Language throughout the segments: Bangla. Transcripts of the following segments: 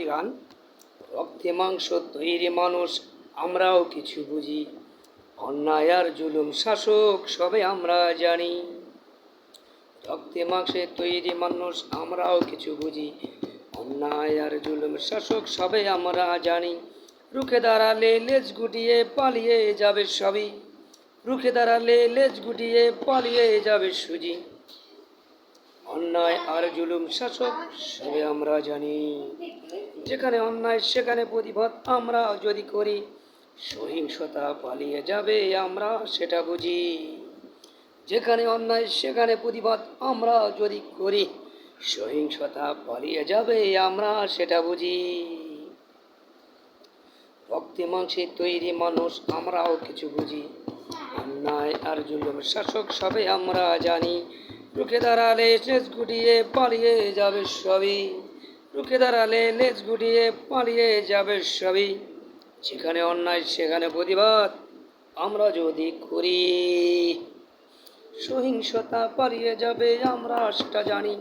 গান। রক্তে মাংস তৈরি মানুষ, আমরাও কিছু বুঝি। অন্যায় আর জুলুম শাসক, সবে আমরা জানি। রক্তে মাংসে তৈরি মানুষ, আমরাও কিছু বুঝি। অন্যায় আর জুলুম শাসক, সবে আমরা জানি। রুখে দাঁড়ালে লেজ গুটিয়ে পালিয়ে যাবে সবই। রুখে দাঁড়ালে লেজ গুটিয়ে পালিয়ে যাবে সুজি। অন্যায় আর জুলুম শাসক, সবে আমরা জানি। যেখানে অন্যায়, সেখানে প্রতিবাদ আমরা যদি করি, সহিংসতা পালিয়ে যাবে আমরা, সেটা বুঝি। যেখানে অন্যায়, সেখানে প্রতিবাদ আমরা যদি করি, সহিংসতা পালিয়ে যাবে আমরা, সেটা বুঝি। রক্তে মাংসে তৈরি মানুষ আমরাও কিছু বুঝি। অন্যায় আর জুলুম শাসক সবে আমরা জানি। রুখে দাঁড়ালে শেষ গুটিয়ে পালিয়ে যাবে সবই। রুখে দাঁড়ালে লেজ গুটিয়ে পালিয়ে যাবে সবই। যেখানে অন্যায়, সেখানে প্রতিবাদ আমরা যদি করি। সহিংসতা পালিয়ে যাবে, আমরা সেটা জানি।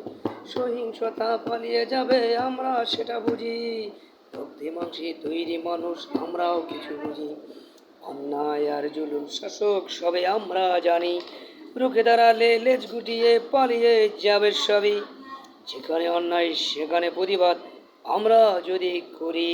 সহিংসতা পালিয়ে যাবে, আমরা সেটা বুঝি। রক্তে মাংসে তৈরি মানুষ, আমরাও কিছু বুঝি। অন্যায় আর জুলুম শাসক সবে আমরা জানি। রুখে দাঁড়ালে লেজ গুটিয়ে পালিয়ে যাবে সবই। যেখানে অন্যায় সেখানে প্রতিবাদ আমরা যদি করি।